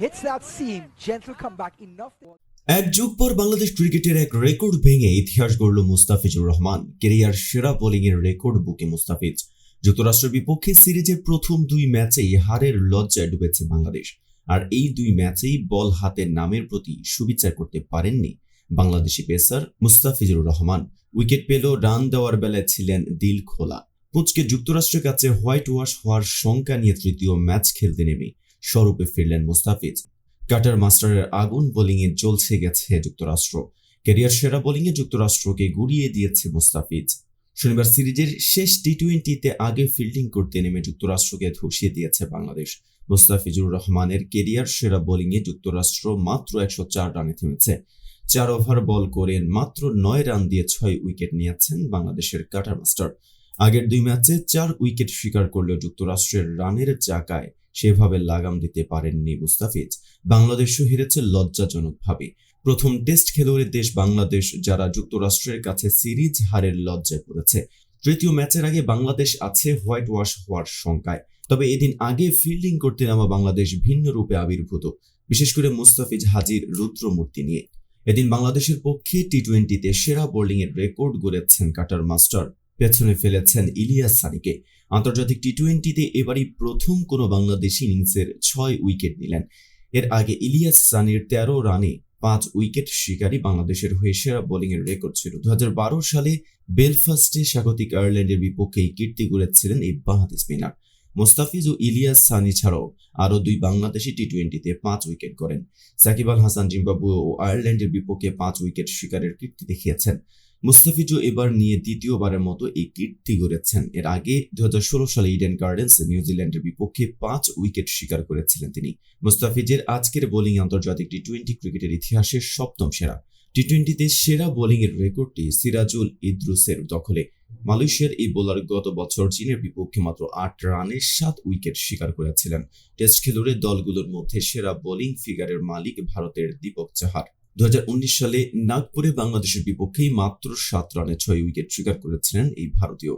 hits that seam, gentle comeback enough. এক যুগ পর বাংলাদেশ ক্রিকেটের এক রেকর্ড ভেঙে ইতিহাস গড়ল মুস্তাফিজুর রহমান। কেরিয়ার সেরা রেকর্ড বুকে মুস্তাফিজ। যুক্তরাষ্ট্রের বিপক্ষে সিরিজের প্রথম দুই ম্যাচেই হারের লজ্জায় ডুবেছে বাংলাদেশ। আর এই দুই ম্যাচেই বল হাতে নামের প্রতি সুবিচার করতে পারেননি বাংলাদেশি পেসার মুস্তাফিজুর রহমান। উইকেট পেল রান দেওয়ার বেলায় ছিলেন দিল খোলা। কোচকে যুক্তরাষ্ট্রের কাছে হোয়াইট ওয়াশ হওয়ার শঙ্কা নিয়ে তৃতীয় ম্যাচ খেলতে নেমে স্বরূপে ফিরলেন মুস্তাফিজ। কাটার মাস্টারের আগুন বোলিংয়ে জ্বলছে গেছে যুক্তরাষ্ট্র। ক্যারিয়ার সেরা বোলিংয়ে যুক্তরাষ্ট্রকে গুড়িয়ে দিয়েছে মুস্তাফিজ। শনিবার সিরিজের শেষ টি টোয়েন্টিতে আগে ফিল্ডিং করতে নেমে যুক্তরাষ্ট্রকে ধসিয়ে দিয়েছে বাংলাদেশ। মুস্তাফিজুর রহমানের কেরিয়ার সেরা বোলিংয়ে যুক্তরাষ্ট্র মাত্র একশো চার রানে থেমেছে। চার ওভার বল করে মাত্র নয় রান দিয়ে ছয় উইকেট নিয়েছেন বাংলাদেশের কাটার মাস্টার। আগের দুই ম্যাচে চার উইকেট শিকার করলেও যুক্তরাষ্ট্রের রানের চাকায় সেভাবে লাগাম দিতে পারেননি মুস্তাফিজ। বাংলাদেশও হেরেছে লজ্জাজনকভাবে প্রথম টেস্ট খেলোয়াড়ের দেশ বাংলাদেশ, যারা যুক্তরাষ্ট্রের কাছে সিরিজ হারের লজ্জায় পড়েছে। তৃতীয় ম্যাচের আগে বাংলাদেশ আছে হোয়াইট ওয়াশ হওয়ার শঙ্কায়। তবে এদিন আগে ফিল্ডিং করতে নামা বাংলাদেশ ভিন্ন রূপে আবির্ভূত, বিশেষ করে মুস্তাফিজ হাজির রুদ্রমূর্তি নিয়ে। এদিন বাংলাদেশের পক্ষে টি টোয়েন্টিতে সেরা বোলিং এর রেকর্ড গড়েছেন কাটার মাস্টার। পেছনে ফেলেছেন ইলিয়াস সানিকে। আন্তর্জাতিক টি টোয়েন্টিতে এবারই প্রথম কোনো বাংলাদেশি ইনিংসের ছয় উইকেট নিলেন। এর আগে ইলিয়াস সানির তেরো রানে পাঁচ উইকেট শিকারী বাংলাদেশের হয়ে সেরা বোলিং এর রেকর্ড ছিল। দু হাজার বারো সালে বেলফাস্টে স্বাগতিক আয়ারল্যান্ডের বিপক্ষে কীর্তি গড়েছিলেন এই বাঁহাতি স্পিনার। মোস্তাফিজ ও ইলিয়াস সানি ছাড়াও আরও দুই বাংলাদেশি টি টোয়েন্টিতে পাঁচ উইকেট করেন সাকিব আল হাসান জিম্বাবুয়ে ও আয়ারল্যান্ডের বিপক্ষে পাঁচ উইকেট শিকারের কীর্তি দেখিয়েছেন। মুস্তাফিজও এবার নিয়ে দ্বিতীয়বারের মতো এই কীর্তি গড়েছেন। এর আগে দুই হাজার ষোলো সালে ইডেন গার্ডেন্স নিউজিল্যান্ডের বিপক্ষে পাঁচ উইকেট শিকার করেছিলেন তিনি। মুস্তাফিজের আজকের বোলিং আন্তর্জাতিক টি টোয়েন্টি ক্রিকেটের ইতিহাসে সপ্তম সেরা। টি টোয়েন্টিতে সেরা বোলিংয়ের রেকর্ডটি সিরাজুল ইদ্রুসের দখলে। মালয়েশিয়ার এই বোলার গত বছর চীনের বিপক্ষে মাত্র আট রানে সাত উইকেট শিকার করেছিলেন। টেস্ট খেলুড়ে দলগুলোর মধ্যে সেরা বোলিং ফিগারের মালিক ভারতের দীপক চাহার। উনিশ সালে নাগপুরে বাংলাদেশের বিপক্ষেই মাত্র সাত রানে ছয় উইকেট শিকার করেছিলেন এই ভারতীয়।